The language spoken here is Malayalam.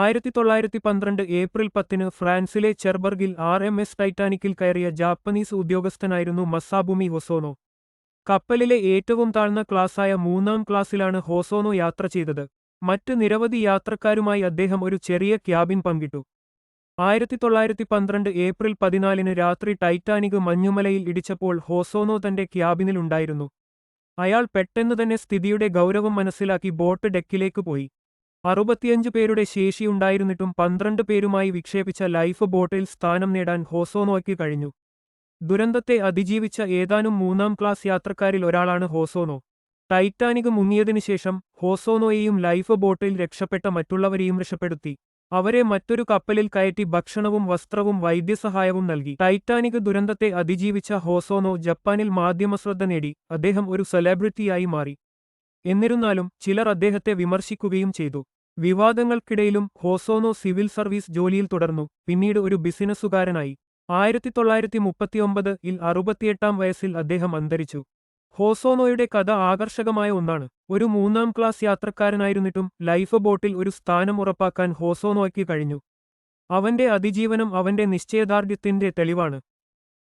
ആയിരത്തി തൊള്ളായിരത്തി പന്ത്രണ്ട് ഏപ്രിൽ പത്തിന് ഫ്രാൻസിലെ ചെർബർഗിൽ ആർ എം എസ് ടൈറ്റാനിക്കിൽ കയറിയ ജാപ്പനീസ് ഉദ്യോഗസ്ഥനായിരുന്നു മസാബുമി ഹൊസോനോ. കപ്പലിലെ ഏറ്റവും താഴ്ന്ന ക്ലാസ്സായ മൂന്നാം ക്ലാസ്സിലാണ് ഹോസോനോ യാത്ര ചെയ്തത്. മറ്റ് നിരവധി യാത്രക്കാരുമായി അദ്ദേഹം ഒരു ചെറിയ ക്യാബിൻ പങ്കിട്ടു. ആയിരത്തി തൊള്ളായിരത്തി പന്ത്രണ്ട് ഏപ്രിൽ പതിനാലിന് രാത്രി ടൈറ്റാനിക് മഞ്ഞുമലയിൽ ഇടിച്ചപ്പോൾ ഹോസോനോ തന്റെ ക്യാബിനിലുണ്ടായിരുന്നു. അയാൾ പെട്ടെന്ന് തന്നെ സ്ഥിതിയുടെ ഗൗരവം മനസ്സിലാക്കി ബോട്ട് ഡെക്കിലേക്ക് പോയി. അറുപത്തിയഞ്ച് പേരുടെ ശേഷിയുണ്ടായിരുന്നിട്ടും പന്ത്രണ്ട് പേരുമായി വിക്ഷേപിച്ച ലൈഫ് ബോട്ടിൽ സ്ഥാനം നേടാൻ ഹോസോനോയ്ക്ക് കഴിഞ്ഞു. ദുരന്തത്തെ അതിജീവിച്ച ഏതാനും മൂന്നാം ക്ലാസ് യാത്രക്കാരിൽ ഒരാളാണ് ഹോസോനോ. ടൈറ്റാനിക് മുങ്ങിയതിനു ശേഷം ഹോസോനോയെയും ലൈഫ് ബോട്ടിൽ രക്ഷപ്പെട്ട മറ്റുള്ളവരെയും രക്ഷപ്പെടുത്തി. അവരെ മറ്റൊരു കപ്പലിൽ കയറ്റി ഭക്ഷണവും വസ്ത്രവും വൈദ്യസഹായവും നൽകി. ടൈറ്റാനിക് ദുരന്തത്തെ അതിജീവിച്ച ഹോസോനോ ജപ്പാനിൽ മാധ്യമശ്രദ്ധ നേടി. അദ്ദേഹം ഒരു സെലിബ്രിറ്റിയായി മാറി. എന്നിരുന്നാലും ചിലർ അദ്ദേഹത്തെ വിമർശിക്കുകയും ചെയ്തു. വിവാദങ്ങൾക്കിടയിലും ഹോസോനോ സിവിൽ സർവീസ് ജോലിയിൽ തുടർന്നു. പിന്നീട് ഒരു ബിസിനസ്സുകാരനായി. ആയിരത്തി തൊള്ളായിരത്തി മുപ്പത്തിയൊമ്പത് ഇൽ അറുപത്തിയെട്ടാം വയസ്സിൽ അദ്ദേഹം അന്തരിച്ചു. ഹോസോനോയുടെ കഥ ആകർഷകമായ ഒന്നാണ്. ഒരു മൂന്നാം ക്ലാസ് യാത്രക്കാരനായിരുന്നിട്ടും ലൈഫ് ബോട്ടിൽ ഒരു സ്ഥാനം ഉറപ്പാക്കാൻ ഹോസോനോയ്ക്ക് കഴിഞ്ഞു. അവന്റെ അതിജീവനം അവന്റെ നിശ്ചയദാർഢ്യത്തിന്റെ തെളിവാണ്.